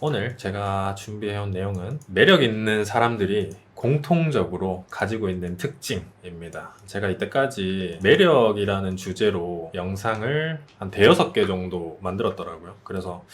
오늘 제가 준비해온 내용은 매력 있는 사람들이 공통적으로 가지고 있는 특징입니다. 제가 이때까지 매력이라는 주제로 영상을 한 대여섯 개 정도 만들었더라고요. 그래서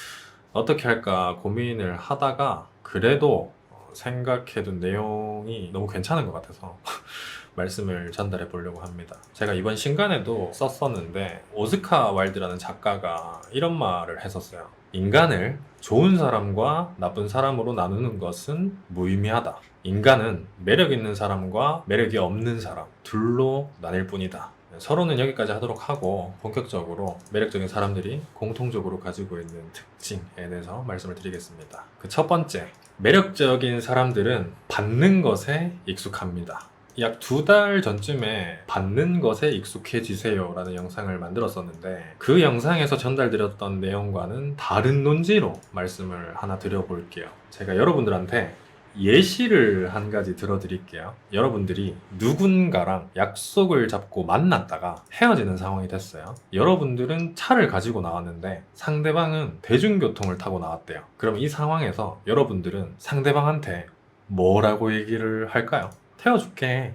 어떻게 할까 고민을 하다가 그래도 어, 생각해둔 내용이 너무 괜찮은 것 같아서 말씀을 전달해 보려고 합니다. 제가 이번 신간에도 썼었는데 오스카 와일드라는 작가가 이런 말을 했었어요. 인간을 좋은 사람과 나쁜 사람으로 나누는 것은 무의미하다. 인간은 매력 있는 사람과 매력이 없는 사람 둘로 나뉠 뿐이다. 서로는 여기까지 하도록 하고 본격적으로 매력적인 사람들이 공통적으로 가지고 있는 특징에 대해서 말씀을 드리겠습니다. 그 첫 번째, 매력적인 사람들은 받는 것에 익숙합니다. 약 두 달 전쯤에 받는 것에 익숙해지세요 라는 영상을 만들었었는데 그 영상에서 전달드렸던 내용과는 다른 논지로 말씀을 하나 드려볼게요. 제가 여러분들한테 예시를 한 가지 들어드릴게요. 여러분들이 누군가랑 약속을 잡고 만났다가 헤어지는 상황이 됐어요. 여러분들은 차를 가지고 나왔는데 상대방은 대중교통을 타고 나왔대요. 그럼 이 상황에서 여러분들은 상대방한테 뭐라고 얘기를 할까요? 태워줄게.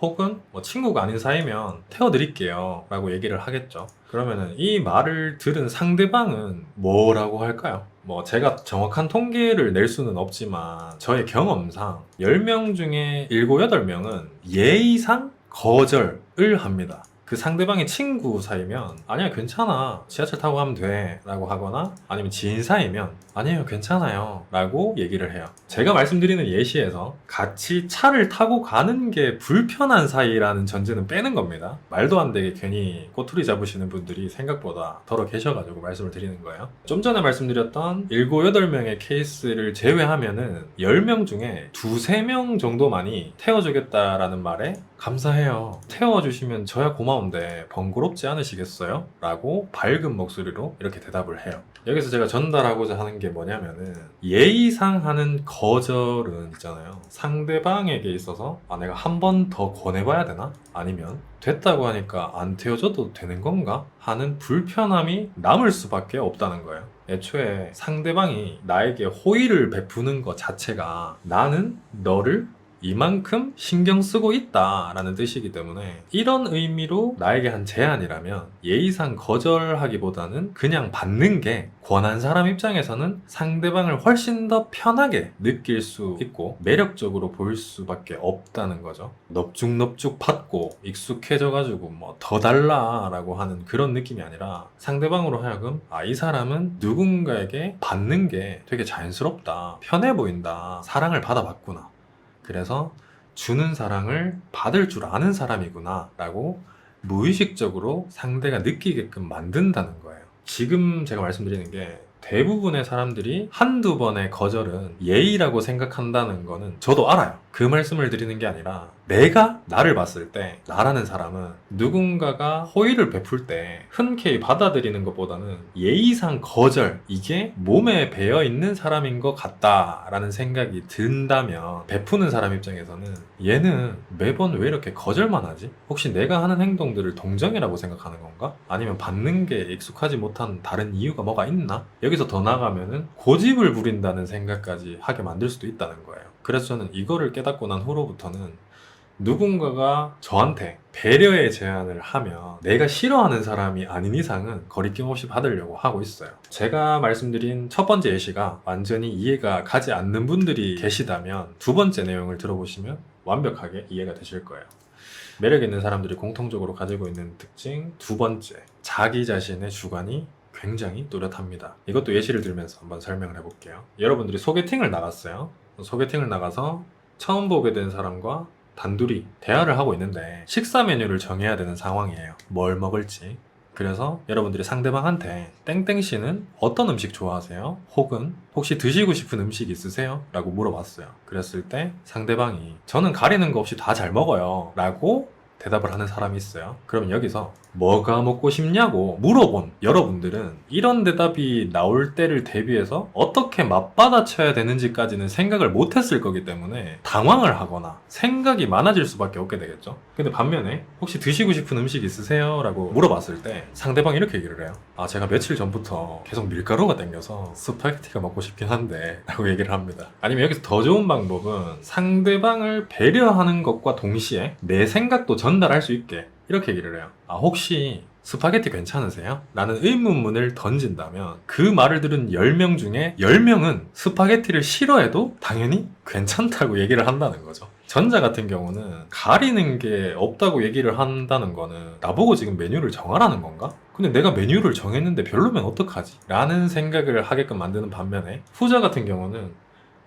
혹은 뭐 친구가 아닌 사이면 태워드릴게요. 라고 얘기를 하겠죠. 그러면은 이 말을 들은 상대방은 뭐라고 할까요? 뭐 제가 정확한 통계를 낼 수는 없지만 저의 경험상 10명 중에 7, 8명은 예의상 거절을 합니다. 그 상대방이 친구 사이면 아니야 괜찮아. 지하철 타고 가면 돼. 라고 하거나 아니면 지인 사이면 아니에요 괜찮아요. 라고 얘기를 해요. 제가 말씀드리는 예시에서 같이 차를 타고 가는 게 불편한 사이라는 전제는 빼는 겁니다. 말도 안 되게 괜히 꼬투리 잡으시는 분들이 생각보다 덜어 계셔가지고 말씀을 드리는 거예요. 좀 전에 말씀드렸던 7, 8명의 케이스를 제외하면은 10명 중에 2, 3명 정도만이 태워주겠다라는 말에 감사해요. 태워주시면 저야 고마운데 번거롭지 않으시겠어요? 라고 밝은 목소리로 이렇게 대답을 해요. 여기서 제가 전달하고자 하는 게 뭐냐면은 예의상 하는 거절은 있잖아요. 상대방에게 있어서 아 내가 한 번 더 권해봐야 되나? 아니면 됐다고 하니까 안 태워줘도 되는 건가? 하는 불편함이 남을 수밖에 없다는 거예요. 애초에 상대방이 나에게 호의를 베푸는 것 자체가 나는 너를 이만큼 신경 쓰고 있다라는 뜻이기 때문에 이런 의미로 나에게 한 제안이라면 예의상 거절하기보다는 그냥 받는 게 권한 사람 입장에서는 상대방을 훨씬 더 편하게 느낄 수 있고 매력적으로 보일 수밖에 없다는 거죠. 넙죽넙죽 받고 익숙해져가지고 뭐 더 달라라고 하는 그런 느낌이 아니라 상대방으로 하여금 아 이 사람은 누군가에게 받는 게 되게 자연스럽다 편해 보인다 사랑을 받아봤구나 그래서 주는 사랑을 받을 줄 아는 사람이구나 라고 무의식적으로 상대가 느끼게끔 만든다는 거예요. 지금 제가 말씀드리는 게 대부분의 사람들이 한두 번의 거절은 예의라고 생각한다는 거는 저도 알아요. 그 말씀을 드리는 게 아니라 내가 나를 봤을 때 나라는 사람은 누군가가 호의를 베풀 때 흔쾌히 받아들이는 것보다는 예의상 거절 이게 몸에 배어 있는 사람인 것 같다라는 생각이 든다면 베푸는 사람 입장에서는 얘는 매번 왜 이렇게 거절만 하지? 혹시 내가 하는 행동들을 동정이라고 생각하는 건가? 아니면 받는 게 익숙하지 못한 다른 이유가 뭐가 있나? 여기서 더 나가면은 고집을 부린다는 생각까지 하게 만들 수도 있다는 거예요. 그래서 저는 이거를 깨 닫고 난 후로부터는 누군가가 저한테 배려의 제안을 하면 내가 싫어하는 사람이 아닌 이상은 거리낌 없이 받으려고 하고 있어요. 제가 말씀드린 첫 번째 예시가 완전히 이해가 가지 않는 분들이 계시다면 두 번째 내용을 들어보시면 완벽하게 이해가 되실 거예요. 매력 있는 사람들이 공통적으로 가지고 있는 특징 두 번째, 자기 자신의 주관이 굉장히 뚜렷합니다. 이것도 예시를 들면서 한번 설명을 해볼게요. 여러분들이 소개팅을 나갔어요. 소개팅을 나가서 처음 보게 된 사람과 단둘이 대화를 하고 있는데 식사 메뉴를 정해야 되는 상황이에요. 뭘 먹을지. 그래서 여러분들이 상대방한테 땡땡 씨는 어떤 음식 좋아하세요? 혹은 혹시 드시고 싶은 음식 있으세요? 라고 물어봤어요. 그랬을 때 상대방이 저는 가리는 거 없이 다 잘 먹어요. 라고 대답을 하는 사람이 있어요. 그럼 여기서 뭐가 먹고 싶냐고 물어본 여러분들은 이런 대답이 나올 때를 대비해서 어떻게 맞받아쳐야 되는지까지는 생각을 못했을 거기 때문에 당황을 하거나 생각이 많아질 수밖에 없게 되겠죠. 근데 반면에 혹시 드시고 싶은 음식 있으세요? 라고 물어봤을 때 상대방이 이렇게 얘기를 해요. 아 제가 며칠 전부터 계속 밀가루가 땡겨서 스파게티가 먹고 싶긴 한데 라고 얘기를 합니다 아니면 여기서 더 좋은 방법은 상대방을 배려하는 것과 동시에 내 생각도 전달할 수 있게 이렇게 얘기를 해요 아 혹시 스파게티 괜찮으세요? 라는 의문문을 던진다면 그 말을 들은 10명 중에 10명은 스파게티를 싫어해도 당연히 괜찮다고 얘기를 한다는 거죠. 전자 같은 경우는 가리는 게 없다고 얘기를 한다는 거는 나보고 지금 메뉴를 정하라는 건가? 근데 내가 메뉴를 정했는데 별로면 어떡하지? 라는 생각을 하게끔 만드는 반면에 후자 같은 경우는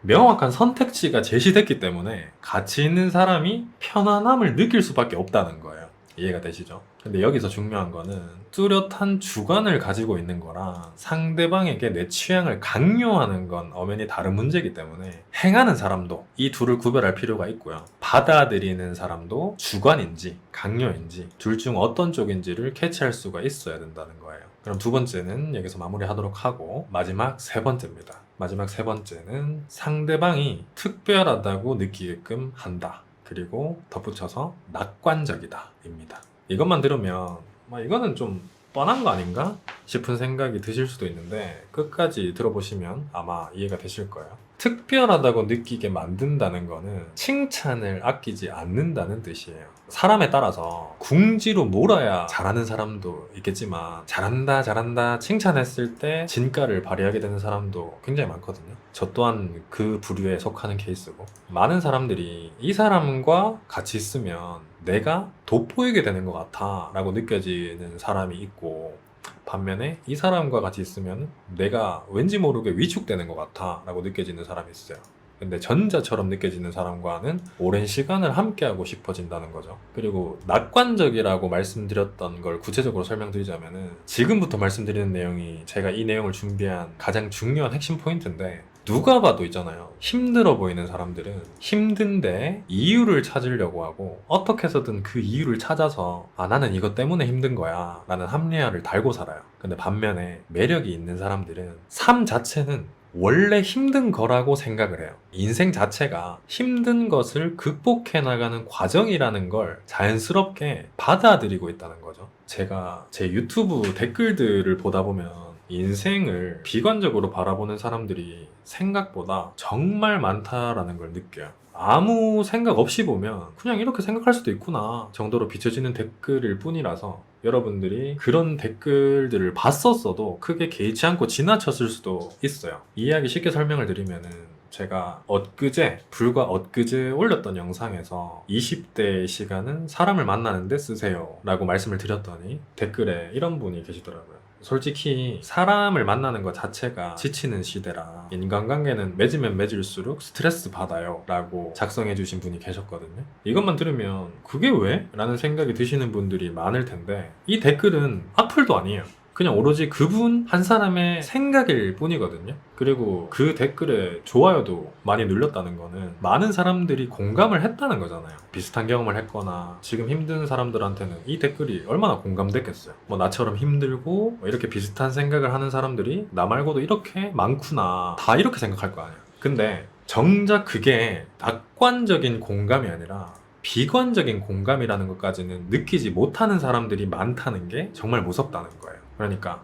명확한 선택지가 제시됐기 때문에 가치 있는 사람이 편안함을 느낄 수밖에 없다는 거예요. 이해가 되시죠? 근데 여기서 중요한 거는 뚜렷한 주관을 가지고 있는 거랑 상대방에게 내 취향을 강요하는 건 엄연히 다른 문제이기 때문에 행하는 사람도 이 둘을 구별할 필요가 있고요. 받아들이는 사람도 주관인지 강요인지 둘 중 어떤 쪽인지를 캐치할 수가 있어야 된다는 거예요. 그럼 두 번째는 여기서 마무리하도록 하고 마지막 세 번째입니다. 마지막 세 번째는 상대방이 특별하다고 느끼게끔 한다. 그리고 덧붙여서 낙관적이다. 입니다. 이것만 들으면 뭐 이거는 좀 뻔한 거 아닌가 싶은 생각이 드실 수도 있는데 끝까지 들어보시면 아마 이해가 되실 거예요. 특별하다고 느끼게 만든다는 거는 칭찬을 아끼지 않는다는 뜻이에요. 사람에 따라서 궁지로 몰아야 잘하는 사람도 있겠지만 잘한다 잘한다 칭찬했을 때 진가를 발휘하게 되는 사람도 굉장히 많거든요. 저 또한 그 부류에 속하는 케이스고 많은 사람들이 이 사람과 같이 있으면 내가 돋보이게 되는 것 같아 라고 느껴지는 사람이 있고 반면에 이 사람과 같이 있으면 내가 왠지 모르게 위축되는 것 같아 라고 느껴지는 사람이 있어요. 근데 전자처럼 느껴지는 사람과는 오랜 시간을 함께하고 싶어진다는 거죠. 그리고 낙관적이라고 말씀드렸던 걸 구체적으로 설명드리자면은 지금부터 말씀드리는 내용이 제가 이 내용을 준비한 가장 중요한 핵심 포인트인데 누가 봐도 있잖아요. 힘들어 보이는 사람들은 힘든데 이유를 찾으려고 하고 어떻게 해서든 그 이유를 찾아서 아 나는 이것 때문에 힘든 거야 라는 합리화를 달고 살아요. 근데 반면에 매력이 있는 사람들은 삶 자체는 원래 힘든 거라고 생각을 해요. 인생 자체가 힘든 것을 극복해 나가는 과정이라는 걸 자연스럽게 받아들이고 있다는 거죠. 제가 제 유튜브 댓글들을 보다 보면 인생을 비관적으로 바라보는 사람들이 생각보다 정말 많다라는 걸 느껴요. 아무 생각 없이 보면 그냥 이렇게 생각할 수도 있구나 정도로 비춰지는 댓글일 뿐이라서 여러분들이 그런 댓글들을 봤었어도 크게 개의치 않고 지나쳤을 수도 있어요. 이해하기 쉽게 설명을 드리면은 제가 엊그제, 불과 엊그제 올렸던 영상에서 20대의 시간은 사람을 만나는데 쓰세요 라고 말씀을 드렸더니 댓글에 이런 분이 계시더라고요. 솔직히 사람을 만나는 것 자체가 지치는 시대라 인간관계는 맺으면 맺을수록 스트레스 받아요 라고 작성해 주신 분이 계셨거든요 이것만 들으면 그게 왜? 라는 생각이 드시는 분들이 많을 텐데 이 댓글은 악플도 아니에요 그냥 오로지 그분 한 사람의 생각일 뿐이거든요. 그리고 그 댓글에 좋아요도 많이 눌렸다는 거는 많은 사람들이 공감을 했다는 거잖아요. 비슷한 경험을 했거나 지금 힘든 사람들한테는 이 댓글이 얼마나 공감됐겠어요. 뭐 나처럼 힘들고 뭐 이렇게 비슷한 생각을 하는 사람들이 나 말고도 이렇게 많구나. 다 이렇게 생각할 거 아니에요. 근데 정작 그게 낙관적인 공감이 아니라 비관적인 공감이라는 것까지는 느끼지 못하는 사람들이 많다는 게 정말 무섭다는 거예요. 그러니까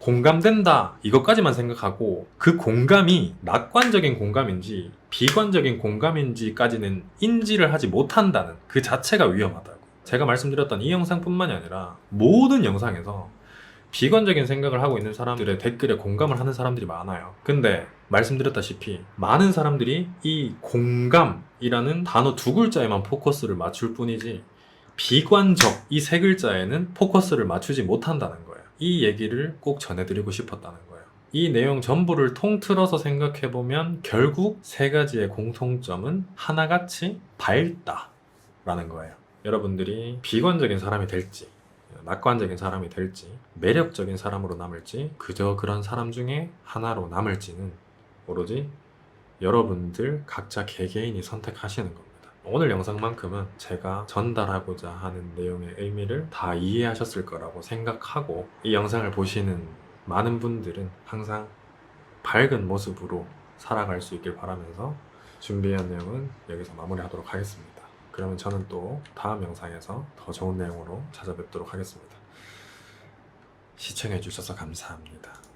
공감된다 이것까지만 생각하고 그 공감이 낙관적인 공감인지 비관적인 공감인지까지는 인지를 하지 못한다는 그 자체가 위험하다고 제가 말씀드렸던 이 영상뿐만이 아니라 모든 영상에서 비관적인 생각을 하고 있는 사람들의 댓글에 공감을 하는 사람들이 많아요 근데 말씀드렸다시피 많은 사람들이 이 공감이라는 단어 두 글자에만 포커스를 맞출 뿐이지 비관적 이 세 글자에는 포커스를 맞추지 못한다는 거예요. 이 얘기를 꼭 전해드리고 싶었다는 거예요. 이 내용 전부를 통틀어서 생각해보면 결국 세 가지의 공통점은 하나같이 밝다라는 거예요. 여러분들이 비관적인 사람이 될지, 낙관적인 사람이 될지, 매력적인 사람으로 남을지, 그저 그런 사람 중에 하나로 남을지는 오로지 여러분들 각자 개개인이 선택하시는 겁니다. 오늘 영상만큼은 제가 전달하고자 하는 내용의 의미를 다 이해하셨을 거라고 생각하고 이 영상을 보시는 많은 분들은 항상 밝은 모습으로 살아갈 수 있길 바라면서 준비한 내용은 여기서 마무리하도록 하겠습니다. 그러면 저는 또 다음 영상에서 더 좋은 내용으로 찾아뵙도록 하겠습니다. 시청해 주셔서 감사합니다.